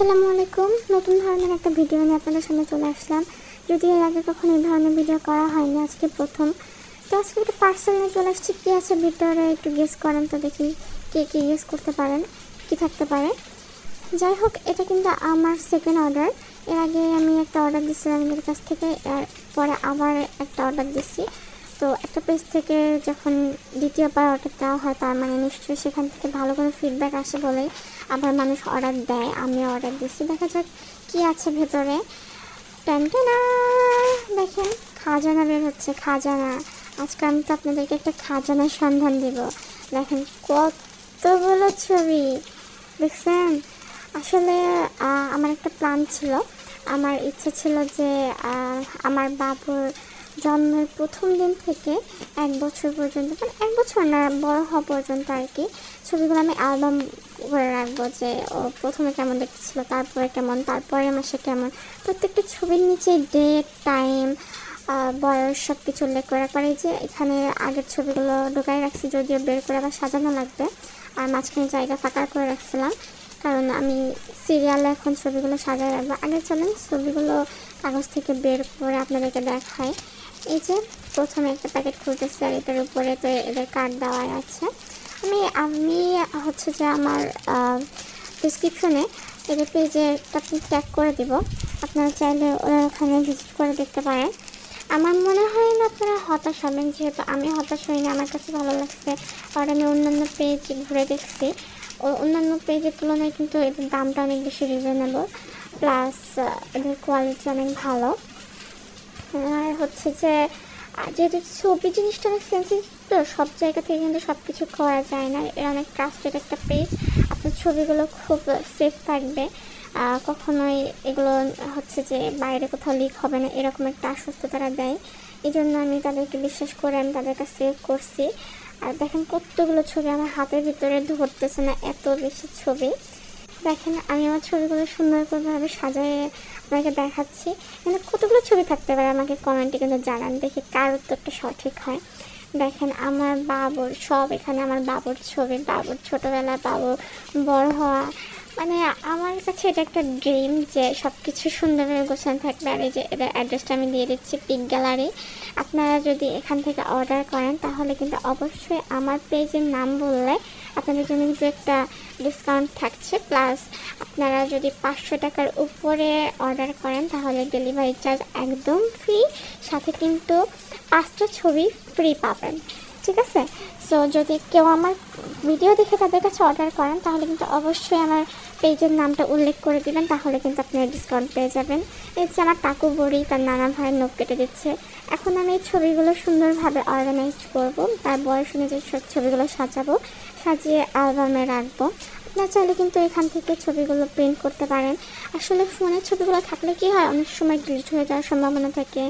আসসালামু আলাইকুম। নতুন ধরনের একটা ভিডিও নিয়ে আপনাদের সামনে চলে আসলাম। যদি এর আগে কখনো এই ধরনের ভিডিও করা হয়নি, আজকে প্রথম। তো আজকে একটা পার্সেল নিয়ে চলে আসছি। কী আছে ভিতরে একটু গেস করেন তো দেখি কে কে গেস করতে পারেন, কি থাকতে পারে। যাই হোক, এটা কিন্তু আমার সেকেন্ড অর্ডার এর আগে আমি একটা অর্ডার দিয়েছিলাম এদের কাছ থেকে, এর পরে আবার একটা অর্ডার দিচ্ছি। তো একটা পেজ থেকে যখন দ্বিতীয়বার অর্ডার দেওয়া হয়, তার মানে নিশ্চয়ই সেখান থেকে ভালো করে ফিডব্যাক আসে বলেই আবার মানুষ অর্ডার দেয়, আমি অর্ডার দিচ্ছি দেখা যাক কী আছে ভেতরে। দেখেন, খাজানা বের হচ্ছে, খাজানা। আজকে আমি তো আপনাদেরকে একটা খাজানার সন্ধান দেব। দেখেন কতগুলো ছবি, দেখছেন? আসলে আমার একটা প্ল্যান ছিল। আমার ইচ্ছে ছিল যে আমার বাবুর জন্মের প্রথম দিন থেকে এক বছর পর্যন্ত মানে এক বছর না, বড় হওয়া পর্যন্ত আর কি, ছবিগুলো আমি অ্যালবাম করে রাখব যে ও প্রথমে কেমন দেখতে ছিল তারপরে কেমন, তারপরে মাসে কেমন। প্রত্যেকটা ছবির নিচে ডেট টাইম বয়স সব কিছু উল্লেখ করে রাখবার এই যে এখানে আগের ছবিগুলো ঢোকাই রাখছি যদিও বের করে আবার সাজানো লাগবে। আর মাঝখানে জায়গা ফাঁকা করে রাখছিলাম। কারণ আমি সিরিয়ালে এখন ছবিগুলো সাজায় রাখব। আগে চলেন ছবিগুলো কাগজ থেকে বের করে আপনাদেরকে দেখায় এই যে প্রথমে একটা প্যাকেট খুলতেছি আর এটার উপরে তো এদের কার্ড দেওয়া আছে। আমি আমি হচ্ছে যে আমার ডিসক্রিপশনে এদের পেজে আপনি ট্যাগ করে দিব। আপনারা চাইলে ওরা ওখানে ভিজিট করে দেখতে পারেন। আমার মনে হয় না আপনারা হতাশ হবেন, যেহেতু আমি হতাশ হইনি। আমার কাছে ভালো লাগছে। আর আমি অন্যান্য পেজ ঘুরে দেখছি। ও, অন্যান্য পেজের তুলনায় কিন্তু এদের দামটা অনেক বেশি রিজনেবল প্লাস এদের কোয়ালিটি অনেক ভালো। আর হচ্ছে যে যেহেতু ছবি জিনিসটা অনেক সেন্সিটিভ তো সব জায়গা থেকে কিন্তু সব কিছু করা যায় না। এর অনেক ট্রাস্টেড একটা পেজ আপনার ছবিগুলো খুব সেফ থাকবে। কখনোই এগুলো হচ্ছে যে বাইরে কোথাও লিক হবে না। এরকম একটা আশ্বস্ত তারা দেয়। এই জন্য আমি তাদেরকে বিশ্বাস করে আমি তাদের কাছ থেকে করছি। আর দেখেন কতগুলো ছবি আমার হাতের ভিতরে ধরতেছে না, এত বেশি ছবি। দেখেন, আমি আমার ছবিগুলো সুন্দর করেভাবে সাজায় আপনাকে দেখাচ্ছি। কিন্তু কতগুলো ছবি থাকতে পারে আমাকে কমেন্টে কিন্তু জানান, দেখি কার উত্তরটা সঠিক হয়। দেখেন, আমার বাবুর, সব এখানে আমার বাবুর ছবি, বাবুর ছোটোবেলা বাবু বড় হওয়া মানে আমার কাছে এটা একটা ড্রিম যে সব কিছু সুন্দরভাবে গোছানো থাকবে আর এই যে এদের অ্যাড্রেসটা আমি দিয়ে দিচ্ছি পিক গ্যালারি আপনারা যদি এখান থেকে অর্ডার করেন, তাহলে কিন্তু অবশ্যই আমার পেজের নাম বললে আপনাদের জন্য কিন্তু একটা ডিসকাউন্ট থাকছে। প্লাস আপনারা যদি পাঁচশো টাকার উপরে অর্ডার করেন, তাহলে ডেলিভারি চার্জ একদম ফ্রি সাথে কিন্তু পাঁচটা ছবি ফ্রি পাবেন। ঠিক আছে? সো যদি কেউ আমার ভিডিও দেখে তাদের কাছে অর্ডার করেন, তাহলে কিন্তু অবশ্যই আমার পেজের নামটা উল্লেখ করে দিবেন, তাহলে কিন্তু আপনারা ডিসকাউন্ট পেয়ে যাবেন। এই যে আমার কাকু বড়ি, তার নানা ভাইয়ের নখ কেটে দিচ্ছে। এখন আমি এই ছবিগুলো সুন্দরভাবে অর্গানাইজ করব, তার বয়স অনুযায়ী সব ছবিগুলো সাজাবো, সাজিয়ে অ্যালবামে রাখব। আপনারা চাইলে কিন্তু এখান থেকে ছবিগুলো প্রিন্ট করতে পারেন। আসলে ফোনের ছবিগুলো থাকলে কি হয়, অনেক সময় ডিলিট হয়ে যাওয়ার সম্ভাবনা থাকে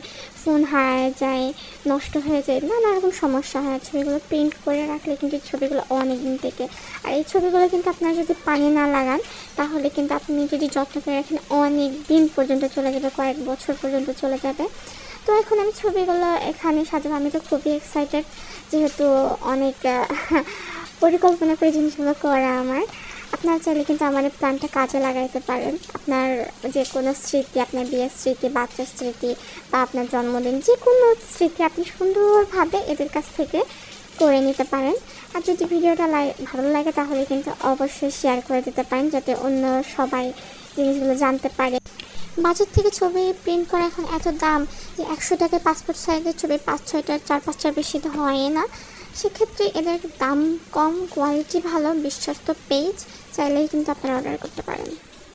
ফোন হারায় যায়, নষ্ট হয়ে যায়, নানা রকম সমস্যা হয়। ছবিগুলো প্রিন্ট করে রাখলে কিন্তু ছবিগুলো অনেক দিন থেকে আর এই ছবিগুলো কিন্তু আপনারা যদি পানি না লাগান তাহলে কিন্তু আপনি যদি যত্ন করে রাখেন, অনেক দিন পর্যন্ত চলে যাবে, কয়েক বছর পর্যন্ত চলে যাবে। তো এখন আমি ছবিগুলো এখানে সাজাবো। আমি তো খুবই এক্সাইটেড যেহেতু অনেক পরিকল্পনা করে জিনিসগুলো করা আমার। আপনারা চাইলে কিন্তু আমার এই প্ল্যানটা কাজে লাগাইতে পারেন। আপনার যে কোনো স্মৃতি, আপনার বিয়ের স্মৃতি, বাচ্চার স্মৃতি বা আপনার জন্মদিন যে কোনো স্মৃতি আপনি সুন্দরভাবে এদের কাছ থেকে করে নিতে পারেন। আর যদি ভিডিওটা ভালো লাগে তাহলে কিন্তু অবশ্যই শেয়ার করে দিতে পারেন, যাতে অন্য সবাই জিনিসগুলো জানতে পারে। বাজার থেকে ছবি প্রিন্ট করা এখন এত দাম যে একশো টাকায় পাসপোর্ট সাইজের ছবি পাঁচ ছয়টা চার পাঁচটার বেশি তো হয় না। সেক্ষেত্রে এদের দাম কম কোয়ালিটি ভালো, বিশ্বস্ত পেজ চাইলেই কিন্তু আপনারা অর্ডার করতে পারেন।